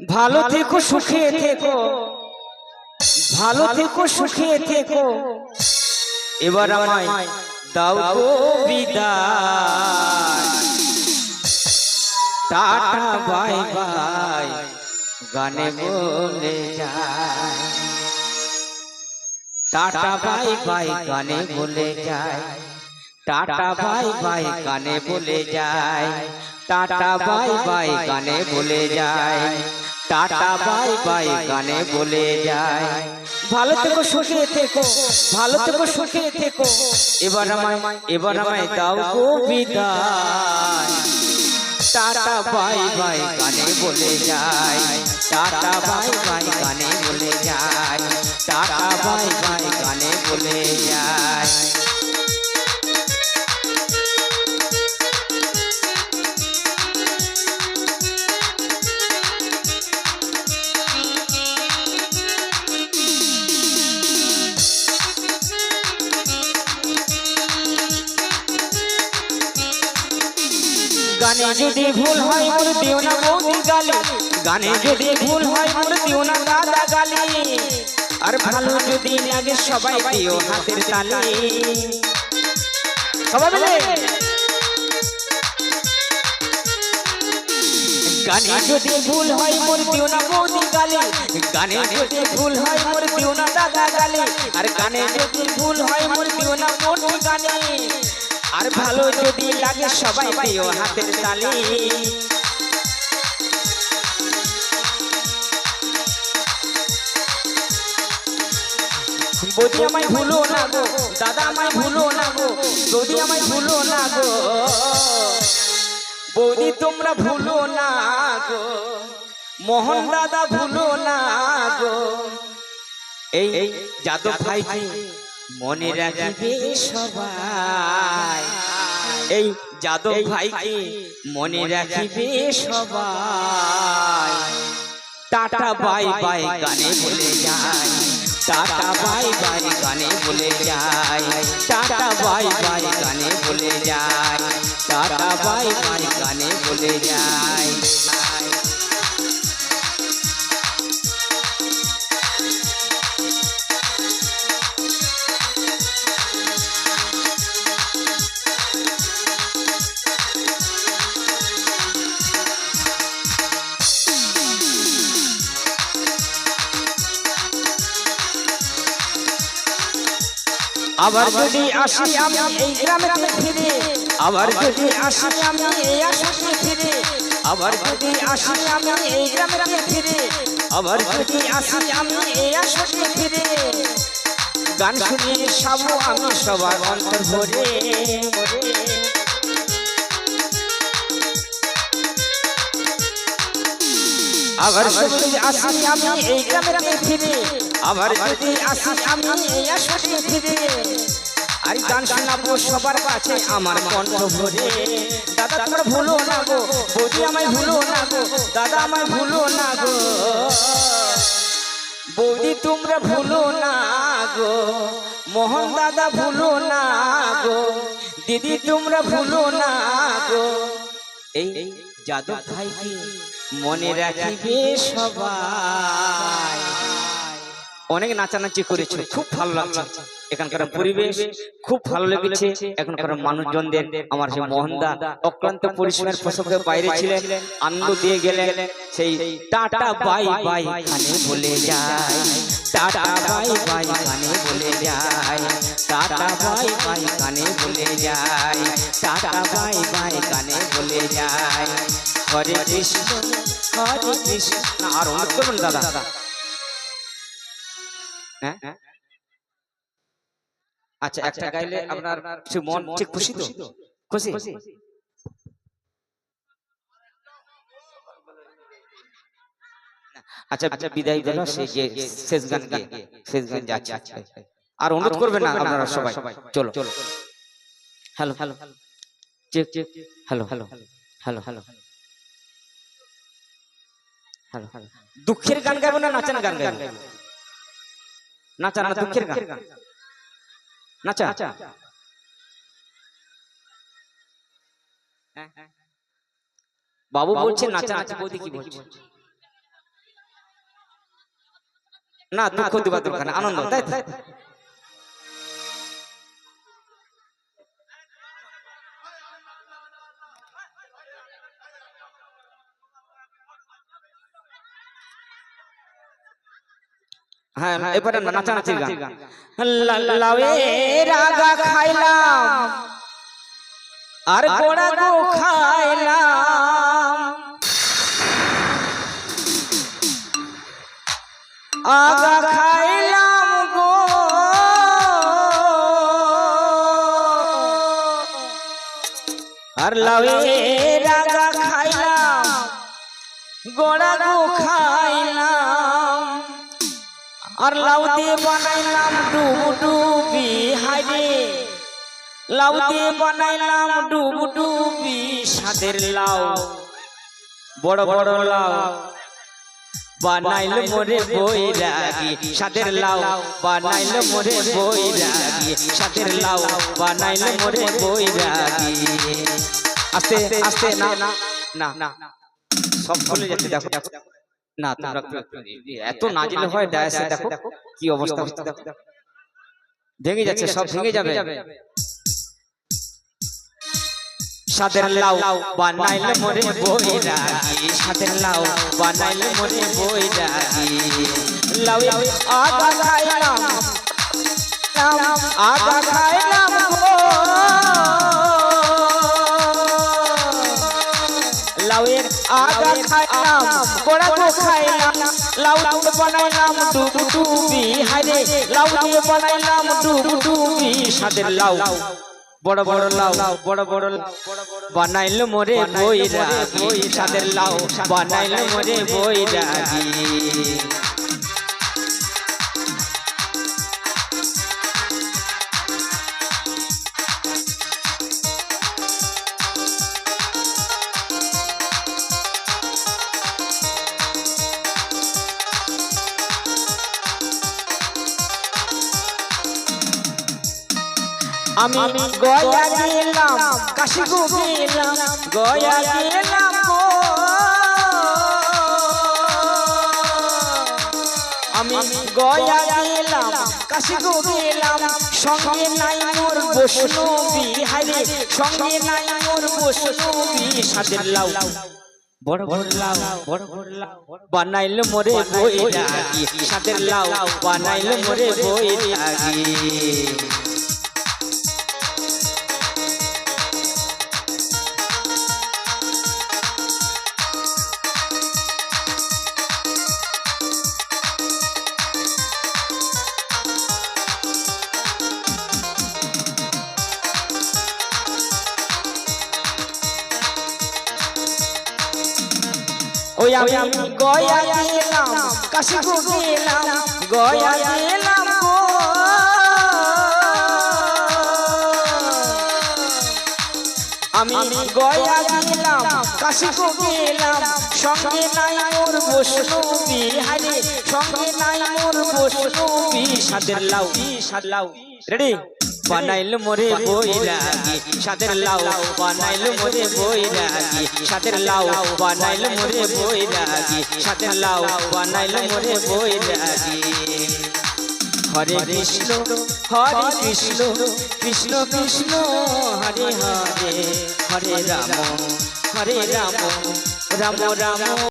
ভালো থেকো সুখে থেকো। ভালো থেকো সুখে থেকো। এবার আমায় দাও গো বিদায়। Tata bye bye. গানে বলে যায়। টাটা বাই বাই গানে বলে যায়। টাটা বাই বাই গানে বলে যায়। টাটা বাই বাই গানে বলে যায়। টাটা বাই বাই গানে বলে যায় ভালো থেকো সুখে থেকো ভালো থেকো সুখে থেকো এবার আমায় এবার আমায় দাও গো বিদায় টাটা বাই বাই গানে বলে যায় টাটা বাই বাই গানে বলে যায় টাটা বাই বাই গানে বলে যায় গানে যদি ভুল হয় মোর দিও না বৌদি গালি। গানে যদি ভুল হয় মোর দিও না দাদা গালি। আর ভালো যদি লাগে সবাই দিও হাতের তালি। সবাই মিলে? গানে যদি ভুল হয় মোর দিও না বৌদি গালি। গানে যদি ভুল হয় মোর দিও না দাদা গালি। আর গানে যদি ভুল হয় মোর দিও না বৌদি গালি। আর ভালো যদি লাগে সবাই দিও হাতের তালি। বৌদি আমায় ভুলো না গো দাদা আমায় ভুলো না গো বৌদি আমায় ভুলো না গো বৌদি তোমরা ভুলো না গো মোহন দাদা ভুলো না গো। এই যাদব ভাই মনে রাখবে সবাই। এই যাদব ভাই কি মনে রাখবে সবাই। টাটা বাই বাই গানে বলে যায়। টাটা বাই বাই গানে বলে যায়। টাটা বাই বাই গানে বলে যায়। Tata bye bye. গানে বলে যায়। আবার যদি আসি আমি এই গ্রামেতে ফিরে, আবার যদি আসি আমি এই আশাতে ফিরে, আবার যদি আসি আমি এই গ্রামেতে ফিরে, আবার যদি আসি আমি এই আশাতে ফিরে। গান শুনি সাবো আমি সবার অন্তর ভরে। আবার যদি আসি আমি এই গ্রামেতে ফিরে আবার যদি আসি আমি এই আশাতে ফিরে আর গান শোনাবো সবার কাছে আমার কণ্ঠ ভরে। দাদা তোমরা ভুলো না গো বৌদি আমায় ভুলো না গো দাদা আমায় ভুলো না গো। বৌদি তোমরা ভুলো না গো মোহন দাদা ভুলো না গো দিদি তোমরা ভুলো না গো। এই যাদব ভাইকে মনে রাখিবে সবাই অনেক নাচানাচি করেছে খুব ভালো লাগছে এখানকার পরিবেশ খুব ভালো লেগেছে এখানকার মানুষজনদের আমার সেই মোহনদা অক্লান্ত পরিশ্রমের পোশাকে বাইরে ছিলেন আনন্দ দিয়ে গেলেন সেই টাটা বাই বাই খানে বলে যায় টাটা বাই বাই খানে বলে যায় টাটা বাই বাই খানে বলে যায় টাটা বাই বাই খানে বলে যায় হরে কৃষ্ণ হরে কৃষ্ণ। না, আর অনুরোধ করবেন দাদা। হ্যাঁ? আচ্ছা একটা গাইলে আপনার মন ঠিক খুশি তো? খুশি আচ্ছা আচ্ছা বিদায় বেলা সে যে শেষ গান গে শেষ গান যাচ্ছে। আর অনুরোধ করবেন না আপনারা সবাই। চলো। চলো। Hello. Hello check check hello. Hello. Hello. Hello. দুঃখের গান গাইব না নাচান গান গাইব? নাচা না দুঃখের গান? নাচা হ্যাঁ, হ্যাঁ। বাবু বলছে নাচা নাচা বৌদি কি বলছে? না দুঃখ দিবা দরকার আনন্দ তাই তাই হ্যাঁ এবারে নাচানাচির গান। রাগা খাইলাম। আর গোড়া গো খাইলাম। আগা খাইলাম গো। আর লাউয়ে রাগা খাইলাম। গোড়া গো খাইলাম। আর লাউ দিয়ে বানাইলাম ডুব হাইরে লাউ দিয়ে বানাইলাম সাদের লাউ। বড় বড় লাউ। বানাইল মোরে বৈরাগী সাদের লাউ। বানাইল মোরে বৈরাগী সাদের লাউ। বানাইল মোরে বৈরাগী। আস্তে আস্তে না। না না। সব ভুলে যাচ্ছে, দেখো দেখো। না তোমরা এত নাজিল হয় ডায়াসে দেখো কি অবস্থা হচ্ছে দেখো। ভেঙে যাচ্ছে সব ভেঙে যাবে। সাদের লাউ বানাইল মোরে বৈরাগী সাদের লাউ বানাইল মোরে বৈরাগী লাউ আগা খাইলাম আগা খাইলাম আগা খাইলাম বড়া গো খাইলাম লাউ দিয়ে বানাইলাম ডুব ডুবি হাইরে লাউ দিয়ে বানাইলাম ডুব ডুবি সাদের লাউ। বড় বড় লাউ বড় বড় বানাইল মোরে বৈরাগী। সাদের লাউ। বানাইল মোরে বৈরাগী। আমি গয়া গেলাম কাশি গো গেলাম, গয়া গেলাম আমি গয়া গেলাম কাশি গেলাম, সঙ্গে নাই মোর বৈষ্ণবী। হাইরে সঙ্গে নাই মোর বৈষ্ণবী। সাদের লাউ, বড় বড় লাউ, বড় বড় লাউ, বানাইল মোরে বৈরাগী। সাদের লাউ, বানাইল মোরে বৈরাগী। ওই আমি গয়া গেলাম কাশি গো গেলাম গয়া গেলাম আমি গয়া গেলাম কাশি গো গেলাম সঙ্গে নাই মোর বৈষ্ণবী হারে সঙ্গে নাই মোর বৈষ্ণবী সাদের লাউ। সাদ লাউ। রেডি বানাইল মোরে বৈরাগী সাদের লাউ বানাইল মোরে বৈরাগী সাদের লাউ বানাইল মোরে বৈরাগী সাদের লাউ বানাইল মোরে বৈরাগী হরে কৃষ্ণ হরে কৃষ্ণ কৃষ্ণ কৃষ্ণ হরে হরে হরে রাম হরে রাম রাম রাম।